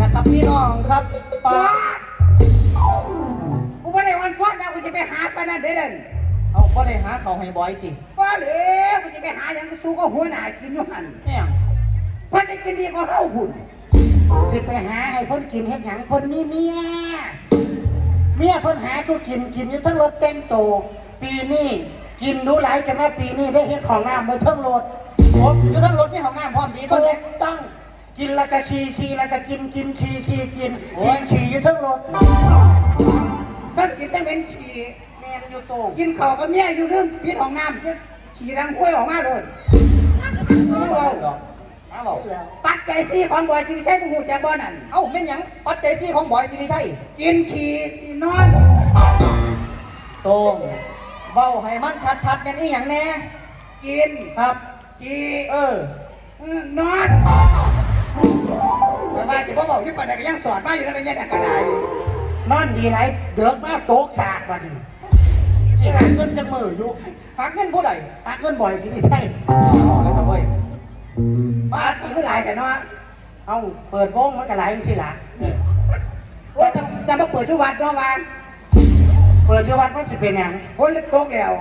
นะครับพี่น้องครับปากูไม่ได้วันฟอดนะกูจะไปหาปานนันเด้อเด่นเอาก็ได้หาเขาให้บอยติบ่เลยกูจะไปหาอย่างสู้ก็หัวหน้ากินอยู่หันเนี่ยเพิ่นได้กินดีก็เฮาพุ่นสิไปหาให้เพิ่นกินเฮ็ดหยังเพิ่นมีเมียเมียเพิ่นหาสู้กินกินอยู่ทั้งรถเต็มโต ปีนี้กินดูหลายจนว่าปีนี้ได้เฮ็ดของน้ำมาทั้งรถโอ้อยู่ทั้งรถมีห้องน้ำพร้อมดีก็ถูเลยกต้อง กินแล้วก็ขี่ขี่แล้วก็กินกินขี่ขี่กินโอ้กิยนขี่อยู่ทั้งรถทั้งกินทั้งเป็นขี่แม่นอยู่โตกินข้าวกับเมียอยู่เรื่องพิษของน้ำขี่รังกล้วยออกมาเลยไม่เบาดอกมาบอกปัดใจซี่ของบอยสิริชัยผู้หูจักบ่นั่นเอ้าเป็นหยังปัจจัยซี่ของบอยสิริชัยกินขี่นอนตรงเบ้าให้มันชัดๆกันอีหยังแน่กินครับขี่เออ นอน แต่ว่าสิบ่บอกที่ปัดใดก็ยังสอนมาอยู่นะเป็นยังไงกระไดนอนดีไรเดือกมาโตกสากบัดนี้สิหาเงินจะมืออยู่หักเงินผู้ใดหาเงินบ่อยสิไม่ใช่เอาแล้วครับเว้ยบาดมันก็หลายแต่เนาะเอาเปิดวงมันก็หลายจังสิล่ะว่าจะจะมาเปิดทุกวัดเนาะว่าเปิดอยู่วัดมันสิเป็นหยังคนเล็กโตแก้ว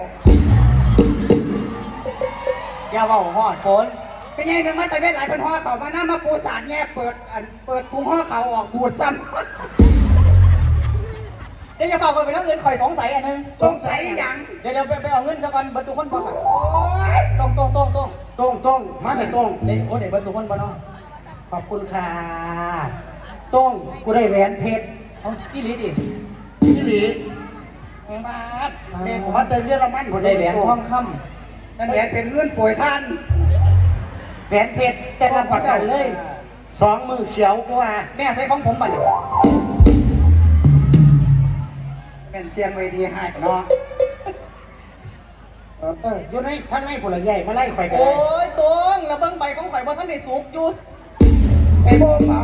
อย่าเว้าฮอดฝน เป็นยังไงมาแต่เวทหลายเป็นห่อเขามาหน้ามาปูสารแง่เปิดอันเปิดคุงห่อเขาออกบูดซ้เดี๋ยวจะฝากคนไปนั่งเงินข่อยสงสัยอันหนึงำสงสัยยังเดี๋ยวเดี๋ยวไปไปเอาเงินซะก่อนเบัตรทุกคนบ่ค่ะโอ้ยตรงตรงตรงตรงตรงตรงมาแต่ตรงเดี๋ยวโอ้เดี๋ยวเบัตรทุกคนบ่เนาะขอบคุณค่ะตรงกูได้แหวนเพชรเอาอีหลีดิที่หลีบาทแม่ผมว่าเจอเรื่องละมันผมได้แหวนทองคนั่นแหละเป็นเงื่อนป่วยท่าน แหวนเพชรแต่ละประกันเลย สองมือเขียวกว่าำแม่ใส่ของผมบัดนี้เป็นเสียงเวทีให้เนาะเออเอออยู่ในทั้งในผลใหญ่มาไล่ข่อยกันโอ้ยตรงแล้วเบิ่งใบของข่อยบ่ทันได้สุกอยู่ไปโบ้เมา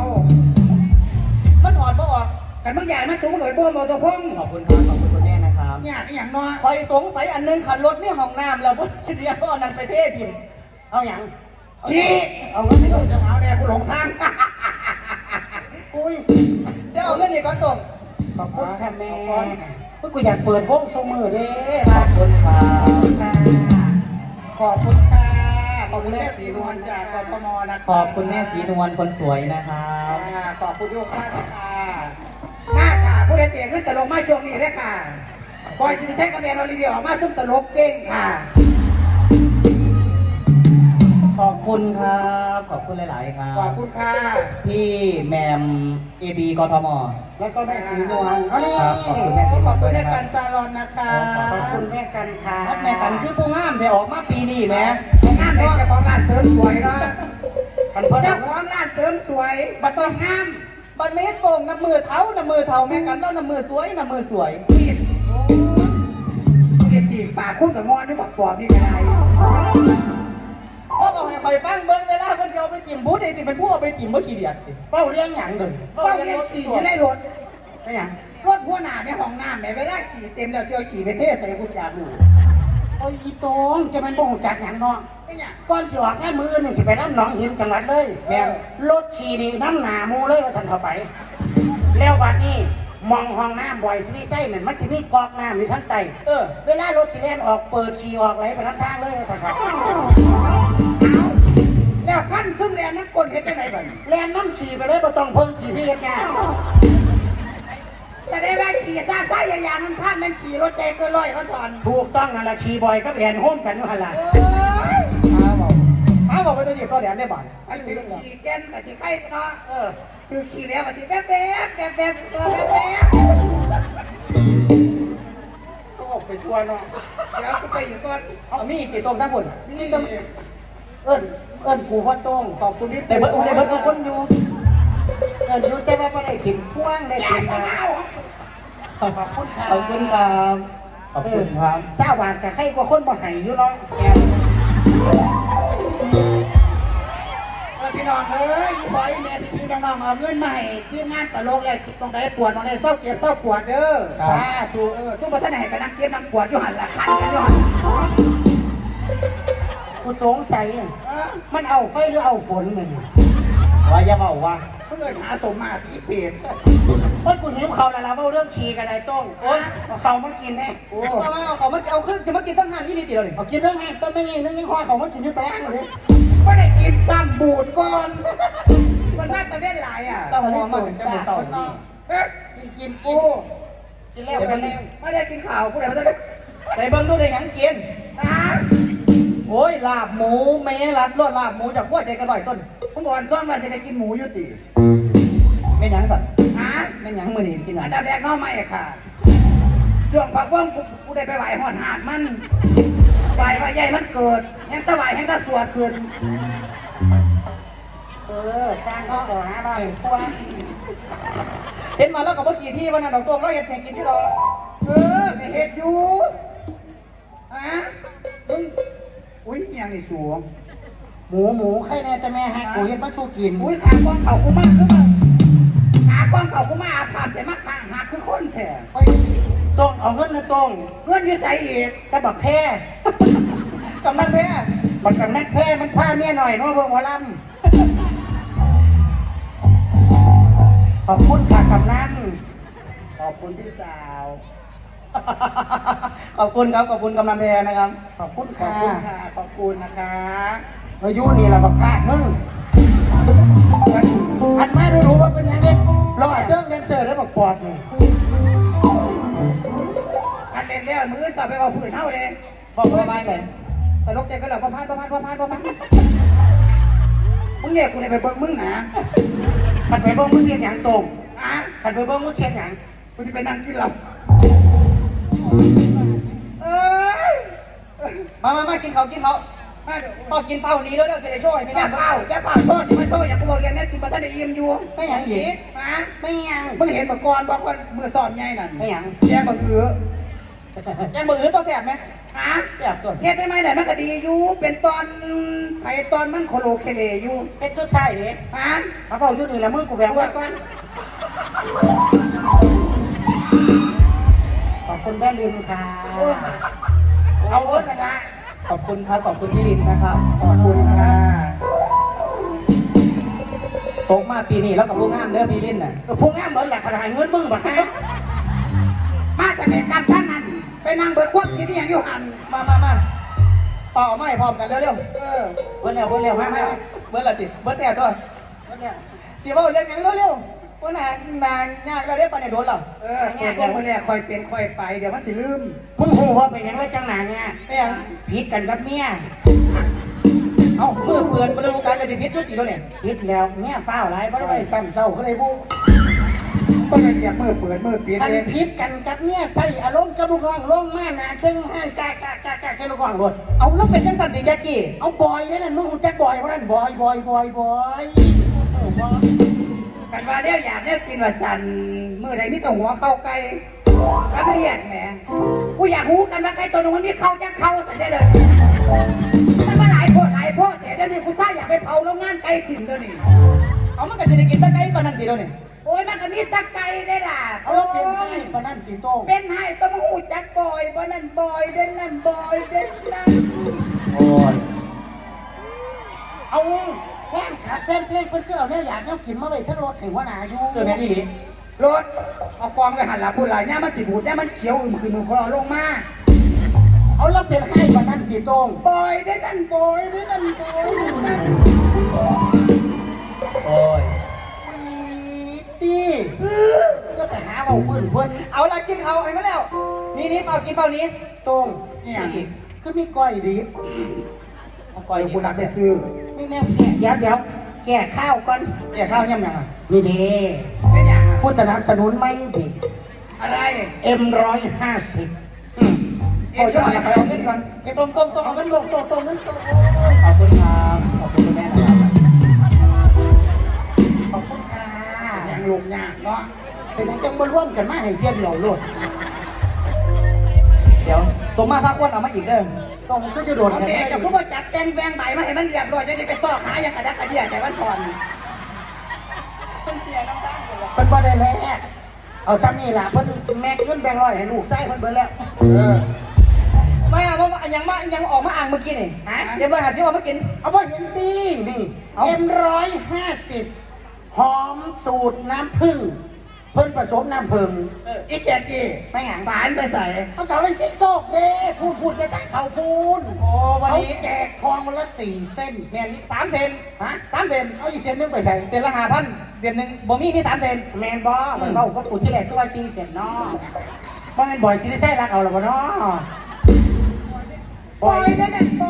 มันถอดบ่ออกกันบางอย่างมาสูงหน่อยโบ้เมาตัวพงขอบคุณครับขอบคุณคุณแม่นะครับเนี่ยอีหยังเนาะข่อยสงสัยอันหนึงขันรถนี่ห้องน้ำแล้วบ่เสียเอาอันนั้นไปเททิมเอาอย่าง ชี้เอาเงินที่จะเอาเนี่ยกูหลงทางอุ้ยเดี๋ยวเอาเงินนี่ก่อนตรงขอบคุณค่ะแม่เฮ้ยกูอยากเปิดวงสมือเด้ขอบคุณครับค่ะขอบคุณค่ะขอบคุณแม่สีนวลจากกทมนะขอบคุณแม่สีนวลคนสวยนะครับอ่าขอบคุณทุกท่านค่ะมาค่ะผู้ใดเสียงขึ้นตลกมาช่วงนี้ด้วยค่ะบอยสิริชัยกับแมนอลิเดียออกมาซุ่มตลกเก่งค่ะ คุณครับ ขอบคุณหลาย ๆ ครับ ขอบคุณค่ะพี่แมมเอบีกทม แล้วก็แม่สีนวลเอานี่ครับขอบคุณแม่สีขอบคุณแม่กันซาลอนนะคะขอบคุณแม่กันค่ะแม่กันคือผู้งามที่ออกมาปีนี้แหม่งานเด็กเจ้าของร้านเสริมสวยเนาะกันเพิ่นเจ้าของร้านเสริมสวยบัต้องงามบัดนี้ตรงน้ำมือเท้าน้ำมือเท้าแม่กันแล้วน้ำมือสวยน้ำมือสวยพี่โอ้ยพี่สีปากคุ้มกับงอนนี่บอกปอบนี่ก็ได้ ไปถิ่มพูดจริงๆเป็นผู้เอาไปถิ่มเมื่อขี้เดียดติเป้าเลี้ยงหยังเดินเป้าเรียกขี่อยู่ในรถไม่หยังรถหัวหน้าแม่ห้องน้ำแม่เวลาขี่เต็มแล้วเชียวขี่ไปเทใส่คุณอยากรู้โอ้ยอีตรงจะเป็นบ่งจักหยังเนาะไม่เนี่ยก่อนสิออกแค่มือนี่สิไปรับหนองหินจังหวัดเลยแม่น รถขี่นี่น้ำหนาหมูเลยว่าฉันเข้าไป แล้วบัดนี้มองห้องน้ำบ่อยสิมีไส้นั่นมันสิมีกอกน้ำอยู่ทั้งใต้เออ เวลารถสิแล่นออกเปิดขี่ออกไหลไปทั้งทางเลยว่าฉันครับเอา แล้วขั้นซึ่งแรงนักกลเฮ็ดจังไหนบ้างแล่นน้ำขี่ไปเลยบ่ต้องเพิ่งขี่พี่เฮ็ดงานแสดงว่าขี่ซาซ่ายายาน้ำข้ามมันขี่รถใจเกินร้อยเขาถอนถูกต้องนั่นละขี่บ่อยกับแอนโฮมกันอยู่หั่นล่ะโอ้ยอ้าวบอกอ้าวบอกไปตัวเดียวก็แดนได้บ่อนอันถือขี่แก่นกับสิไข่เนาะเออถือขี่แล้วกับสิแป๊บแป๊บแป๊บแป๊บตัวแป๊บแป๊บก็ออกไปทั่วเนาะเดี๋ยวกูไปอยู่ก่อนเอามีอีกกี่ตรงทั้งหมดนี่เอิ้น เอิ้นกูพ่อโต้งขอบคุณที่แต่เบิร์ดแต่เบิร์ดทุกคนอยู่เอิ้นอยู่แต่ว่าบ่ได้ผิดพ่วงได้อย่าผิดจะมาเอาขอบคุณครับขอบคุณครับขอบคุณครับเศร้าบาทกับใครกว่าคนบ่ให้อยู่เนาะแอนเออพี่น้องเอ้ยอีบอยแม่พี่พี่น้องๆเอาเงินมาให้ทีมงานตลกแล้วตรงไหนปวดตรงไหนเศร้าเก็บเศร้าปวดเด้อครับสาธุเออทุกประเทศไหนกันนักเก็บนักปวดอยู่หันละคันกันอยู่หัน กูสงสัยเออมันเอาไฟหรือเอาฝนมึงว่าอย่าเบาว่ากูเอินหาสมมาที่เปรตว่ากูหิวเขาวแล้วเราเรื่องฉี่กันไอ้ต้งโอ๊ยเอาเขามากินแน่โอ้เอามาเอาเขามาเอาขึ้นจะมากินตั้งนานยี่ลีติเราเนี่ยเอากินเรื่องไงต้นไม่งี้นึกยังคอยเขามากินอยู่ตารางเลยก็ได้กินซ้ำบูดก่อนมันน่าจะเว้นหลายอะต้องหัวมาถึงจะมือเศร้านี่เอ๊ะกินกินโอ้กินแล้วกินแล้วไม่ได้กินข่าวผู้ใดไม่ได้ใส่เบิ้งดูได้หยังกินนะ โอ้ยลาบหมูไม่ใช่ลาบรวดลาบหมูจากขั้วใจกระด่อยต้นผมบอกซ่อนมาจะได้กินหมูอยุติไม่นหยังสัตว์ฮะไม่นหยังมือนี่กินหยัอังนดับแรกน้องไม่ค่ะช่วงผักว่างกูกูได้ไปไหวหอนหากมันไหวว่าใหญ่มันเกิดยังตะไหวให้ตะสวดขึ้นเออสร้างก็ต่อหาบ้านทั่วเห็นมาแล้วกับเมื่อกี้ที่วันนั้นดอกตัวเราเห็นแข่งกินที่เราเออไอเห็ดอยู่ฮะมึง อุ้ยอยังนี่สูง หมูหมูใครแน่จะแม่ฮักกูเห็นมาสู้กินอุ้ยขากล้องเขากูมากคือมันขากล้องเขากูมาอาภาพแต่มาขางหาคือคนแท้เฮ้ยต้งเอาเงินนะต้งเงื่อนอยี่ใส่อีกแต่บักแพ้กำนันแพ้บักกับนักแพ้มันพาเมียหน่อยเนาะเบิ่งหมอลำขอบคุณค่ะกำนันขอบคุณพี่สาว ขอบคุณครับขอบคุณกำนันแพ้นะครับ ขอบคุณขอบค่ะคุณค่ะ ขอบคุณนะคะอายุนี่ละบักพากมึงอันมาดูรู้ว่าเป็นยังไงรอเสื้อแดนเซอร์ได้บักปอดนี่กันเล่นแล้วมือสอบไปเอาผื่นเท่าเลยบอกว่าไม่เลยตลกใจก็เหล่าประพันธ์ประพันธ์ประพันธ์ประพันธ์มึงเนี่ยกูเลยไปเบิ่งมึงนะขันไปเบิ้งมือเชียนหยังตรงอะขันไปเบิ้งมือเชียนหยังกูจะไปนั่งกินเหล้า เอ้ยมามามากินเขาวกินเขาวมาเดี๋ยวพอกินเป้านี้แล้วเดี๋ยวจะได้ช่วยไม่แกได้เป้าแกเป้าโชว์สิมาโชว์อย่ากูบอกเรียนเนี่ยกินมาท่านได้อิ่มอยู่ไม่หยังอีกมาไม่หยังมึงเห็นมาก่อนบอกว่ามือสอนใหญ่นั่นไม่หยังแกบังเอือยังมือตัวแสบไหมฮะแสบตัวเฮ็ดได้ไหมเนี่ยมันก็ดีอยู่เป็นตอนไผตอนมันโคโลเคเลอยู่เป็นชุดไทยเลยฮะมาเฝ้าอยู่นี่ละมือกูแหวงไว้ก่อนขอบ คุณแม่ลินค่ะ เอาเอิ้นกันละขอบคุณครับ ขอบคุณพี่ลินนะครับ ขอบคุณค่ะตกมาปีนี้แล้วกับลูกงามเด้อพี่ลินน่ะเออพุ่งงามเหมือนแหละขนาดเงินมึงบักฮะมาจากเหตุการณ์ท่านนั้นไปนั่งเบิดควบกินที่อย่างอยู่หันมามามาเป่าไม่พร้อมกันเร็วเออๆเบิ้ลแล้วเบิ้ลแล้วมามาเบิ้ลละติเบิ้ลแต่ตัวเนี่ยสีเบ้าเรียกยังเร็วๆ ว่านางนางยากแล้วเรียกปานในโดนหรอเออตัวพวกมือแรกคอยเป็นคอยไปเดี๋ยวมันสิลืมมึงหูว่าเป็นหยังไงจังหนาเนี่ยไม่ยังผิดกันกับเมียเอ้ามือเปือนบริวการเลยสิพิษยุติแล้วเนี่ยผิดแล้วเมียฟ้าวหลายบ่ได้ไปซ้ำเศร้าเขาเลยบุต้องเรียกมือเปิดมือปิดคันเองผิดกันกับเมียใส่อารมณ์กับลูกน้องลงมาหนาเข่งให้กากากากาใส่ลูกน้องรถเอาแล้วเป็นยังสันติแกกี้เอาบอยนั่นมึงหูจักบอยเพราะนั่นบอยบอยบอยบอยโอ้โห กันว่าเดี๋ยวอยากเดี๋ยวกินว่าสันมือใดมีแตัวหัวเข้าไก่รับเรียกแหมกูอยากรู้กันว่าไก่ตัวนึงมันมีเข้าจักเข้าสันได้เลยมันมาหลายโพดหลายโพดแต่เดี๋ยวนี้กูซ่าอยากไปเผาโรงงานไก่ถิ่นเดี๋ยวนี้เอามันกับสิริกินตะไคร้ปานนันติแล้วเนี่ยโอ้ยมันก็มีตะไก่ได้ล่ะเอาโอ้เป็นไงยปะนั่นตีโต้งเป็นให้ต้องมาหูจักบอยบ่นั่นบอยเด่นนั่นบอยเด่นนั่นโอ้ยเอา แฟนขับแฟนเพลงเพิ่นก็เอาเนี่ยอยากเนี่ยกินมาเลยทั้งรถถึงว่าหนาอยู่เกิดแม่ที่หลีรถเอากองไปหันหลังพูดหลายเนี่ยมันสิบูดเนี่ยมันเขียวอึมคือมือคอลงมาเอาแล้วเป็นให้ปะนั่นตีโต้งบอยเด่นนั่นบอยเด่นนั่นบอยเด่นนั่นโอ้ยปีตีก็ไปหาเอาเพื่อนเพื่อนเอาละกินเขาไอ้มาแล้ว นี่นี่เป่ากินเป่านี้โต้งเนี่ยคือมีก้อยดิบเอาก่ก่ออยยกูรักไปซื้อ มีแนวแก่เดี๋ยวเดี๋ยวแก่ข้าวก่อนเดี๋ยวข้าวย่ำยังอะนี่เด้เป็นอย่างอะผู้สนับสนุนไม่ดิอะไรเอ็มร้อยห้าสิบเอ็มโอ้ยร้อยเอาไปเอาเงินก่อนเก็บต้มต้มต้มเอาเอาเงิเงินนโตก่อนโตโตเงินโตโอ้ยขอบคุณครับขอบคุณคุณแม่นะครับขอบคุณค่ะอย่างลงยากเนาะเป็นยังจังมาร่วมกันมาให้เที่ยวเดียวโลดเดี๋ยวสมมาพักวันเอามาอีกเด้อต้องก็จะโดดเอากันแม่ได้จะพูดว่าจัดแต่งแบงใบ มาให้มันเรียบร้อยจะได้ไปซอกหาอย่างกระดักกระเดียแต่วันก่อนต้นเตียน้ำตาลหมดแล้วเพิ่นบ่ได้แล้วเอาซ้ำนี่ล่ะเพิ่นแม็กเงินแบงค์ร้อยให้ลูกใช้เพิ่นเบิดแล้วเออไม่อะเพราะว่ายังมายังออกมาอ่างเมื่อกี้นี่ฮะเดี๋ยวมาหาที่ว่ามากินเอาบ่เห็นตีนี่เอาเอ็มร้อยห้าสิบหอมสูตรน้ำผึ้ง เพิ่นผสมน้ำผึ้งเอออีแจกกี้ไม่หยังฝานไปใส่เอาเก่าเลยซิกโซกเด้พูดพูดจะได้เขาพูนโอ้วันเขานี้แจกทองวันละสี่เส้น แม่นี่สามเซนฮะ สามเซนเอาอีกเส้นหนึงไปใส่เซนละห้าพันเซนหนึ่งบ่มีมีสามเซนแมนบอมันเบาก็ปูที่แรกก็ว่าซีเสียนเนาะเพราะมันบ่อยชิได้ใช่รักเอาหรอบ่เนาะบอยเด้อนั่นบ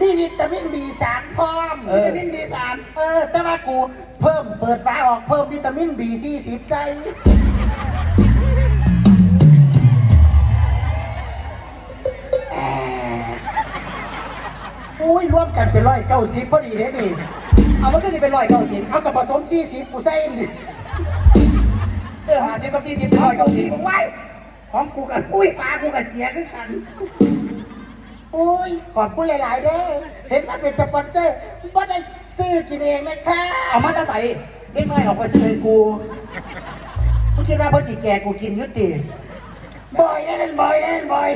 อยเด้อนั่นบอยเด้อนั่นนี่วิตามินบีสามพร้อมวิตามินบีสามเออ แต่ว่ากูเพิ่มเปิดฝาออกเพิ่มวิตามินบีสี่สิบใส่อุ้ยรวมกันเป็นร้อยเก้าสิบพอดีเลยนี่ เอามันก็จะเป็นร้อยเก้าสิบเอากับผสมสี่สิบกูใส่นี่เออห้าสิบกับสี่สิบขร้ออยเกาเก้าหลีสิบบอกไว้ของกูกับอุ้ยฟ้ากูกับเสียคือกัน อุ้ยขอบคุณหลาย ๆเด้อเห็นมันเป็นสปอนเซอร์บ่ได้ซื้อกินเองนะคะเอามาจะใส่เล็กน้อยออกไปซื้อให้กูมึงคิดว่าพ่อจีแกกูกินอยุติบ่อยนั่นบ่อยนั่นบ่อย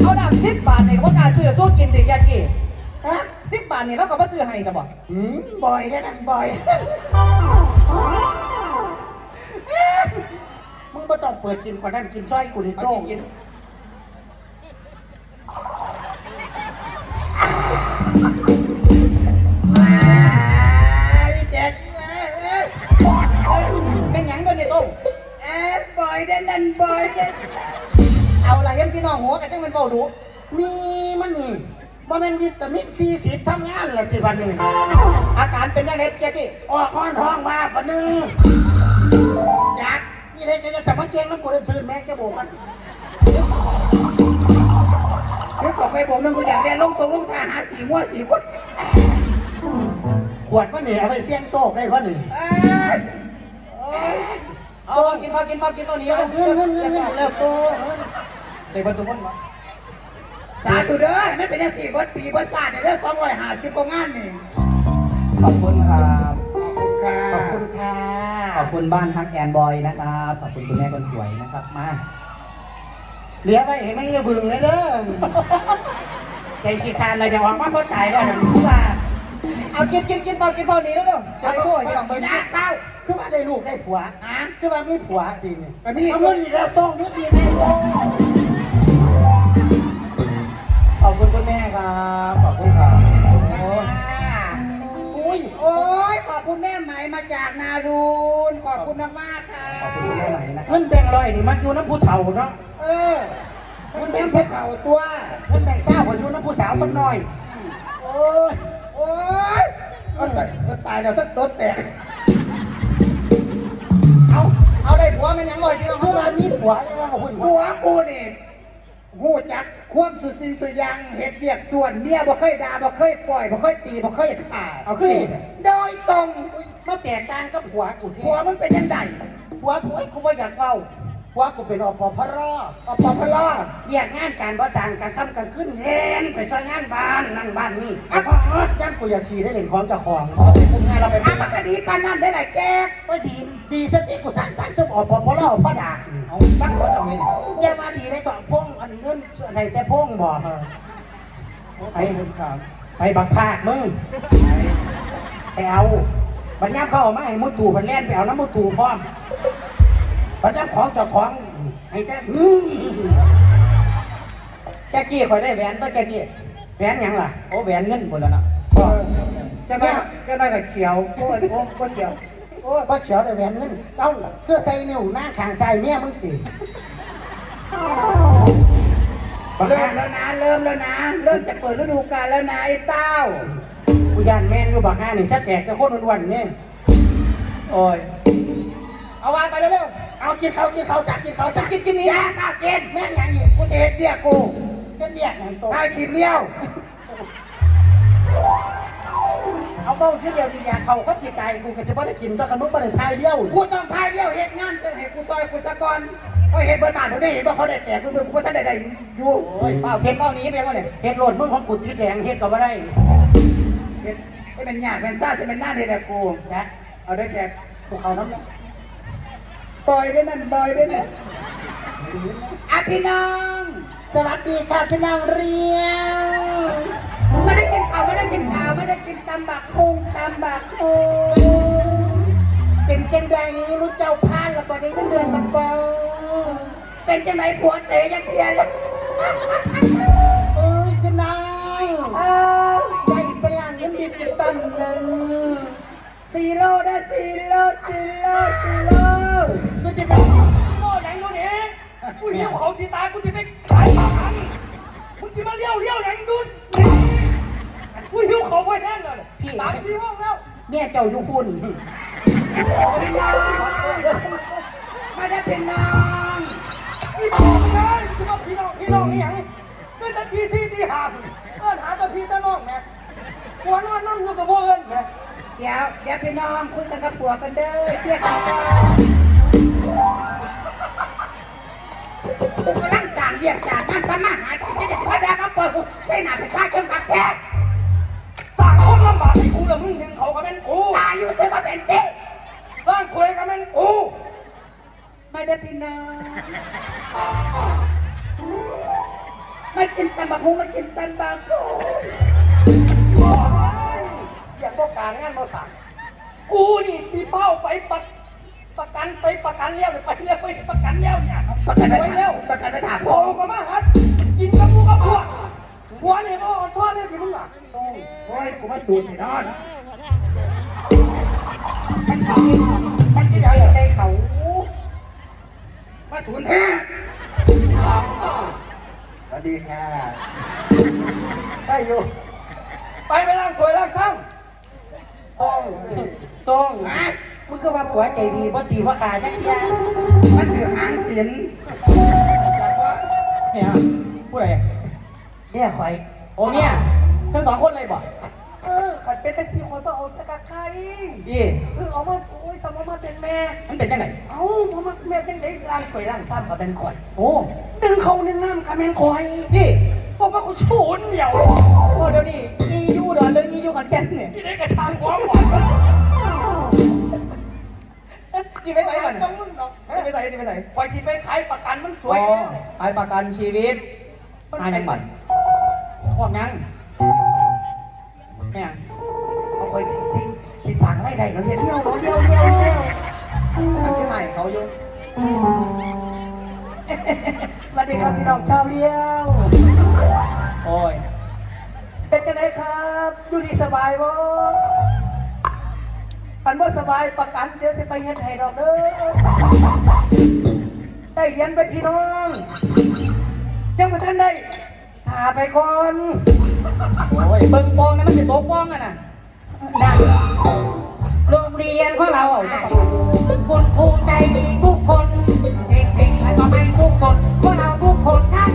เอาดาบสิบบาทเนี่ยว่ากล้าซื้อสู้กินเด็กยากี้ฮะสิบบาทเนี่ยเราก็มาซื้อให้จะบอกอืมบ่อยนั่นบ่อยมึงไม่ต้องเปิดกินกว่านั้นกินซอยกูนี่เอาโต้กิง กันจังเป็นเบาดูมีมันนี่บ่แม่นวิตามินซีสิบทำงานเลยที่วันนี้อาการเป็นยังไงยากี้ออกค้อนท้องมาปะนึงจักนี่เลยจะจะมาเกงน้ำกูเดินทืนแม่งจะบอกกันคือขอไปบอกนึงกูอยากเรียนลงตรงลงท่าหาสีม่วสีคนขวดมันนี่เอาไปเสี่ยงโชคได้ปะนี่เอ้ยโอ้ยเอามากินพากินพากินตัวนี้เงินเงินเงินเงินเงินแล้วโตเงิน เด็กบรรจุคนวะสาธุเด้อไม่เป็นจังสี่เบิดปีเบิดศาสตร์เนี่ยเด้อสองร้อยห้าสิบกว่างานนี่ขอบคุณครับขอบคุณค่ะขอบคุณค่ะ ขอบคุณบ้านฮักแอนบอยนะครับ ขอบคุณคุณแม่คนสวยนะครับ มาเหลือไปเห็นไหมอย่าบึงเลยเด้อใจสิคานเราจะหวังว่าเขาตายแล้วนะคือว่าเอากินกินกินพอกินพอนี้แล้วเร็วเสียโซ่ให้พี่น้องเบิ้ลยาเต้าคือว่าได้ลูกได้ผัวฮะคือว่ามีผัวปีนี้ก็มีเอาเงินอีกแล้วต้องเงินอีกแล้ คุณแม่ครับขอบคุณครับโอ้อุ้ยโอ้ยขอบคุณแม่ไหมมาจากนารูนขอบคุณมากๆค่ะขอบคุณคุณแม่ไหนนะคเงิรับนแบ่งร้อยนี่มักอยู่น้ำผู้เฒ่าเนาะเออมันเป็นภูเขาตัวเงินแบ่งเศร้าคนอยู่น้ำผู้สาวสักหน่อยโอ้ยโอ้ยเอาตายเอาตายแล้วทั้งต้นแตกเอาเอาได้ผัวมันยังลอยพี่น้องคือว่ามีผัวแล้วว่าหุ่นหัวกูนี่ หูจักความสุดสิ่งสุดอยังเห็ดเวียกส่วนเมียบ่เคยด่าบ่เคยปล่อยบ่เคยตีบ่เคยฆ่าเอาขึ้นโดยตรงมาแตกต่างกับผัวกูหัวมึงเป็นยังไงผัวกูไอ้กูไม่อยากเล่าผัวกูเป็นอปพรอปพลอเรียกงานการประสานการคำการขึ้นเรียนไปช่วยงานบ้านนั่นบ้านนี่อะพอย้ำกูอยากฉีได้เหรียญของเจ้าของเอาไปคุมงานเราไปอะมันก็ดีปานนั้นได้หลายแกว่าดีดีสติกูสั่งสั่งสมอปพรพ่อดากเอาตั้งรถเอาเงินอย่ามาดีเลยก็พงอัน เงินอะไรแต่พงบ่ไปคุณครับไปบักภาคมึงไปเอาบัญญัติเข้ามาให้มุตู่มันแล่นไปเอาน้ำมุตู่พร้อมบัญญัติของเจ้าของให้แต่อื้อแกกี้คอยได้แหวนตัวแกกี้แหวนหยังล่ะโอ้แหวนเงินหมดแล้วนะจะได้จะได้กับเขียวโอ้ยโอ้ยก็เขียวโอ้ยพ่อเขียวได้แหวนเงินเอาเพื่อใส่นิ้วหน้าขางซ้ายเมียมึงตีบัง เริ่คัมบแล้วนะ เริ่มแล้วนะ เริ่มจะเปิดฤดูกาลแล้วนะไอ้เต้ากูยานแม่นอยู่บักห้านี่สะแตกจะโคตรอ้วนๆนี่โอ้ย เอาวางไปเร็วเอากินเขาวกินเขาวสักกินเขาวสักกินกินนี่ยาตาเกณฑ์แม่งหยังอีกกูจะเห็นเบี้ยกูเป็นเรียกหยังโตได้คลิปเลี้ยว เอาเบ้าที่เดียวดีอยากเขาเขาสิตายกูก็จะไม่ได้กินต้องขนมไม่ได้ทายเลี้ยว กูต้องพายเลี้ยวเห็ดงานเสให้กูซอยกูสะก่อน เขาเห็นเบิร์ดบานผมได้เห็นว่าเขาได้แตกกูดูกูว่าท่านใดใดอยู่ๆโอ้ยเป้าเทปเป้านี้ไปแล้วเนี่ยเฮ็ดโหลดมึงของกูติดแดงเฮ็ดก็บ่ได้เห็ดไอ้เป็นหยาบเป็นซ่าจะเป็นหน้าเด็ดกูนะเอาได้แกกูเขาน้ำเนี่ยบอยได้นั่นบอยได้นั่นอะพี่น้อง สวัสดีค่ะพี่นางเรียงไม่ได้กินข้าวไม่ได้กินข้าวไม่ได้กินตำบักคุงตำบักคุงเป็นจังใดรู้เจ้าพานละบ่ได้เงินเดือนละบ่ เป็นจังไหนผัวเตะยังเทียเลยเอ้ยพี่นางเออได้พลังเงินดิจิตอลหนึ่งซีโร่นะซีโร่ซีโร่ซีโร่ก็จะเป็นโง่หยังอยู่นี่กูหิวเขาสีตายกูจะไปขายปลาคันมึงสิมาเลี้ยวเลี้ยวหยังดุนกูหิวเขาไปแน่เลยสามสี่โมงแล้วเมียเจ้าอยู่พุ่นพี่น้องมาได้เป็นน้อง อีบอกเลยมึงมาพี่น้องพี่น้องนี่หยังตั้งแต่ทีสี่ทีห้าพุ่นเอิ้นหาแต่พี่แต่น้องแม่กวนว่านั่งอยู่กับพวกเอิ้นแม่เดี๋ยวเดี๋ยวพี่น้องคุยกันกับผัวกันเด้อเครียดกันก่อนกูกำลังสั่งเรียกสั่งงานทำมาหากินจะจะมาแดงมาเปิดกูเส้นหนาประชาชนขับแท้สั่งคนลำบากให้กูละมึงดึงเขาก็เป็นกูตายอยู่เสียมาเป็นเด็กร่างถวยก็เป็นกู มาได้พี่น้องไม่กินตำบักหุ่งไม่กินตำบักหุ่งบอกเลยอยากบอกการงานมาสั่งกูนี่ที่เฝ้าไปประประกันไปประกันเลี้ยวหรือไปเลี้ยวไปประกันเลี้ยวเนี่ยประกันไปไว้ถาเลี้ยมวประกันไปถามโผล่ก็มาฮัดกินกับกูกับพวกหัวเนี่ยก็อ่อนซ้อนเลยที่มึงอะโอ้ยกูมาสูดให้นอน มันสิมันสิได้ใจเขา มาสูดแท้สวัสดีค่ะได้อยู่ ไปไปล้างถ้วยล้างซ้ต้องต้องมามึงก็ว่าผัวใจดีบ่ตีว่าขาจักอยางมาถือหางเสียนจากว่าเนี่ยผู้ใดเนี่ยคอยโอ้เนี่ยทั้งสองคนเลยบ่ เออขันเป็นแท็กซี่คนมาเอาสกัดไข่อีเพิ่งเอามาโอ้ยสมมติมาเป็นแม่ มันเป็นจังไหนเอ้าพอมาแม่จังได้ล้างถ้วยล้างซ้ำกับเป็นข่อย โอ้ดึงเขาหนึ่งน้ำกับเป็นข่อยอีเพราะว่าเขาชูนเดียวโอ้เดี๋ยวนี้อียูดอนเรื่องอียูขอนแก่นเนี่ยที่ได้กระชางหัวหมอนสิไปใส่ก่อนจังมึงเนาะสิไปใส่สิไปใส่ข่อยสิไปขายประกันมันสวยอ๋อขายประกันชีวิตหายังบันพวกยังไม่ยัง เอาข่อยสิสิสิสั่งอะไรได้เนาะเฮียเลี้ยวเนาะเลี้ยวเลี้ยวเลี้ยวอันที่ให้เขาอยู่สวัสดีครับพี่น้องชาวเลี้ยว โอ้ย เป็นจังไดครับอยู่ดีสบายบ่อันบ่สบายประกันเดี๋ยวสิไปเฮ็ดให้ดอกเด้อได้เรียนไปพี่น้อง ยังบ่ทันได้ถ่าไปก่อน โอ้ยเบิ่งปองนะมันสิโตปองกันน่ะ นะโรงเรียนของเราอะคุณครูใจดีทุกคน เด็กๆแล้วก็ไม่ทุกคนพวกเราทุกคนท่าน